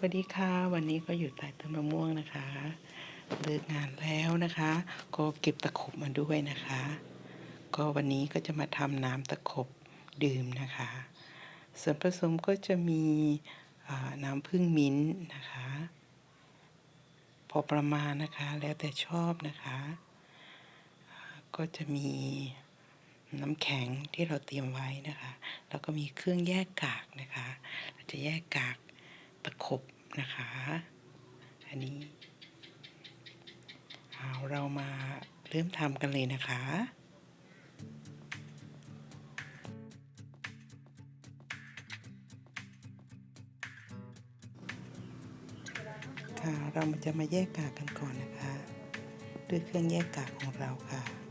วัสดีค่ะ วันนี้ก็อยู่ใต้ต้นมะม่วงนะคะเลิกงานแล้วนะคะ ก็เก็บตะขบมาด้วยนะคะ ก็วันนี้ก็จะมาทำน้ำตะขบดื่มนะคะ ส่วนผสมก็จะมีน้ำผึ้งมิ้นท์นะคะ พอประมาณนะคะแล้วแต่ชอบนะคะ ก็จะมีน้ำแข็งที่เราเตรียมไว้นะคะ แล้วก็มีเครื่องแยกกากนะคะ เราจะแยกกาก ตะขบนะคะ อันนี้เอาเรามาเริ่มทำกันเลยนะคะค่ะเราจะมาแยกกากกันก่อนนะคะ ด้วยเครื่องแยกกากของเราค่ะ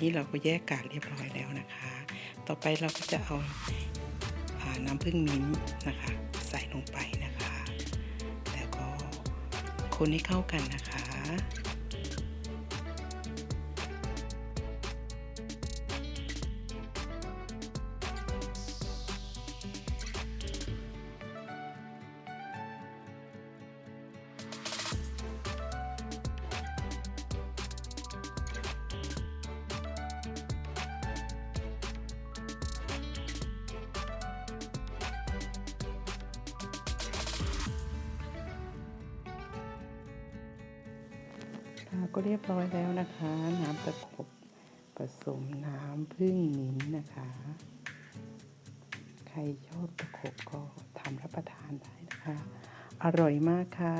นี่เราก็แยกกากเรียบร้อยแล้วนะคะ ต่อไปเราก็จะเอาอาน้ำผึ้งมิ้นท์นะคะ ใส่ลงไปนะคะ แล้วก็คนให้เข้ากันนะคะ ค่ะก็เรียบร้อยแล้วนะคะ น้ำตะขบผสมน้ำพึ่งมิ้นนะคะ ใครชอบตะขบก็ทำรับประทานได้นะคะ อร่อยมากค่ะ